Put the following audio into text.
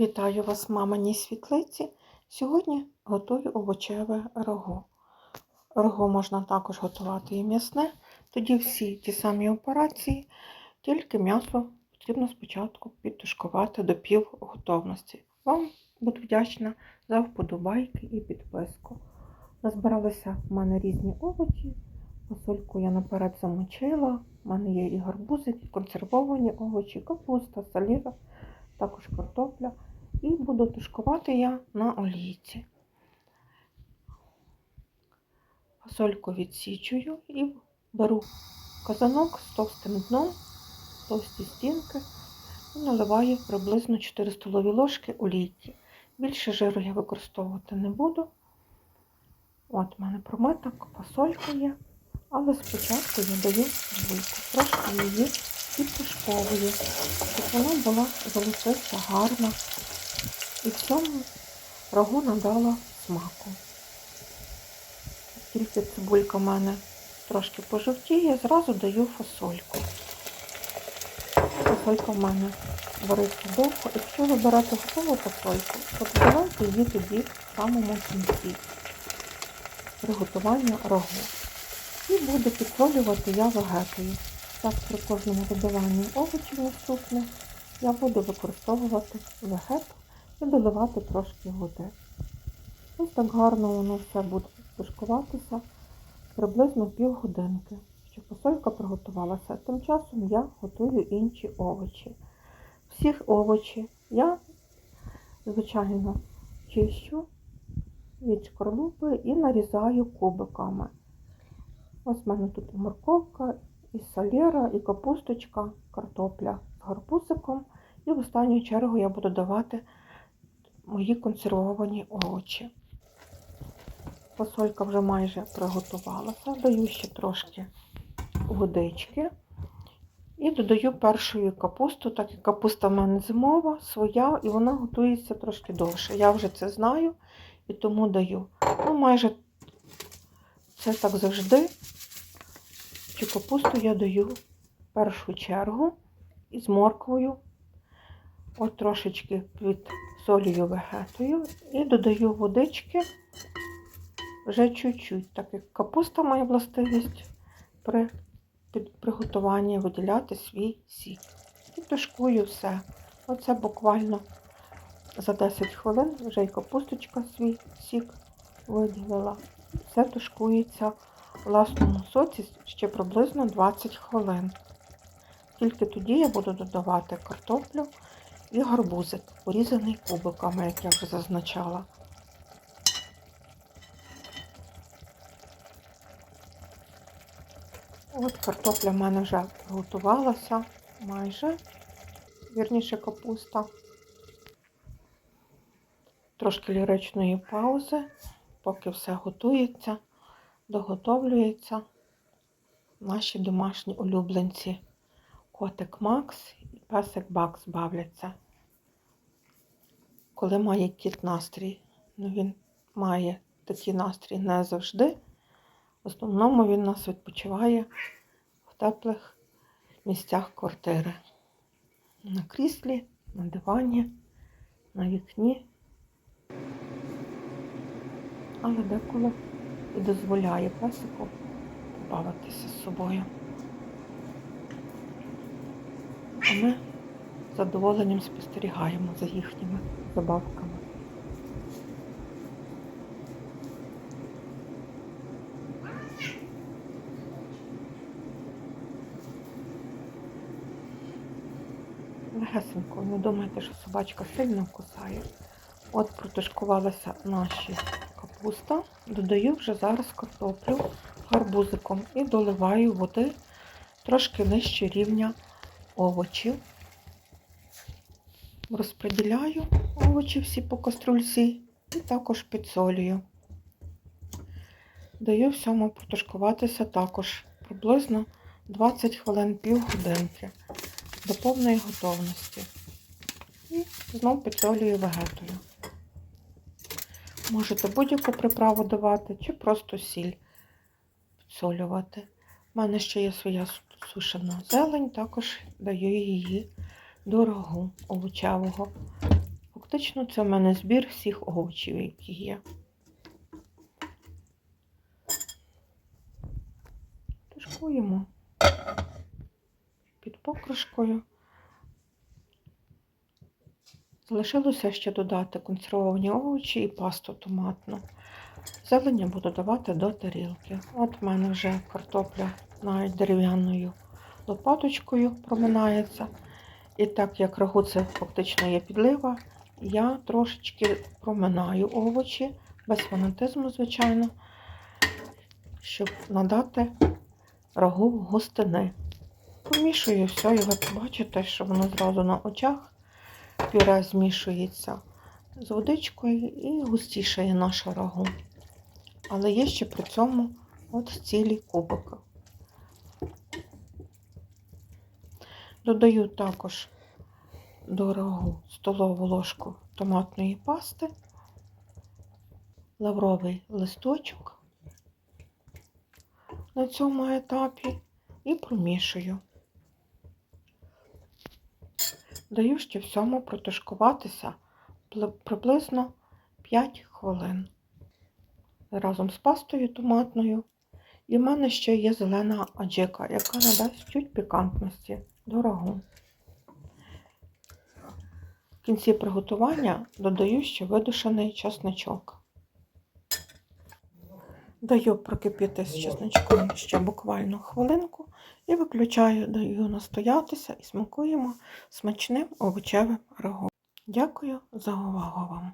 Вітаю вас, маминій світлиці. Сьогодні готую овочеве рагу. Рагу можна також готувати і м'ясне, тоді всі ті самі операції, тільки м'ясо потрібно спочатку підтушкувати до півготовності. Вам буду вдячна за вподобайки і підписку. Назбиралися в мене різні овочі. Фасольку я наперед замочила. У мене є і гарбузики, і консервовані овочі, капуста, саліра, також картопля. І буду тушкувати я на олійці. Фасольку відсічую і беру казанок з товстим дном, товсті стінки і наливаю приблизно 4 столові ложки олійки. Більше жиру я використовувати не буду. От в мене промита фасолька є, але спочатку я даю цибульку, трошки її підтушковую, щоб вона була золотиста, гарна і в цьому рагу надала смаку. Тільки цибулька в мене трошки пожовтіє, зразу даю фасольку. Фасолька в мене вариться довго. Якщо ви берете готову фасольку, то додавайте її тоді в самому кінці приготування рагу. І буду підсолювати я вегетою. Так при кожному додаванні овочів наступних я буду використовувати вегет і доливати трошки води. Ось так гарно воно все буде тушкуватися приблизно півгодинки, щоб фасолька приготувалася. Тим часом я готую інші овочі. Всіх овочі я, звичайно, чищу від шкарлупи і нарізаю кубиками. Ось в мене тут і морковка, і салєра, і капусточка, картопля з гарбузиком. І в останню чергу я буду давати мої консервовані овочі. Фасолька вже майже приготувалася, даю ще трошки водички і додаю першою капусту, так як капуста в мене зимова, своя, і вона готується трошки довше. Я вже це знаю і тому даю. Ну, майже це так завжди. Цю капусту я даю першу чергу із морквою. От трошечки підсолюю вегетою і додаю водички вже чуть-чуть, так як капуста має властивість при приготуванні виділяти свій сік. І тушкую все. Оце буквально за 10 хвилин вже і капусточка свій сік виділила. Все тушкується в власному соці ще приблизно 20 хвилин. Тільки тоді я буду додавати картоплю і гарбузик, порізаний кубиками, як я вже зазначала. От картопля в мене вже готувалася майже, вірніше капуста. Трошки ліричної паузи, поки все готується, доготовлюється. Наші домашні улюбленці котик Макс песик Бакс бавляться. Коли має кіт настрій, ну він має такий настрій не завжди. В основному він нас відпочиває в теплих місцях квартири. На кріслі, на дивані, на вікні. Але деколи і дозволяє песику побавитися з собою. А ми з задоволенням спостерігаємо за їхніми забавками. Легесенько, не думайте, що собачка сильно кусає. От протушкувалася наші капуста. Додаю вже зараз картоплю гарбузиком і доливаю води трошки нижче рівня овочів. Розподіляю овочі всі по каструльці і також підсолюю. Даю всьому протушкуватися також приблизно 20 хвилин півгодинки до повної готовності. І знову підсолюю вегетою. Можете будь-яку приправу давати, чи просто сіль підсолювати. У мене ще є своя сушена зелень, також даю її дорогу овочевого. Фактично, це в мене збір всіх овочів, які є. Тушкуємо під покришкою. Залишилося ще додати консервовані овочі і пасту томатну. Зелені буду давати до тарілки. От в мене вже картопля навіть дерев'яною лопаточкою проминається. І так як рагу це фактично є підлива, я трошечки проминаю овочі, без фанатизму, звичайно, щоб надати рагу густини. Помішую все, і ви побачите, що воно зразу на очах пюре змішується з водичкою і густішає наша рагу. Але є ще при цьому от цілі кубики. Додаю також до рагу столову ложку томатної пасти, лавровий листочок на цьому етапі і промішую. Даю ще всьому протушкуватися приблизно 5 хвилин разом з пастою томатною. І в мене ще є зелена аджика, яка надасть чуть пікантності до. В кінці приготування додаю ще видушений чесничок. Даю прокипіти з чесничком ще буквально хвилинку і виключаю, даю настоятися і смакуємо смачним овочевим рагу. Дякую за увагу вам!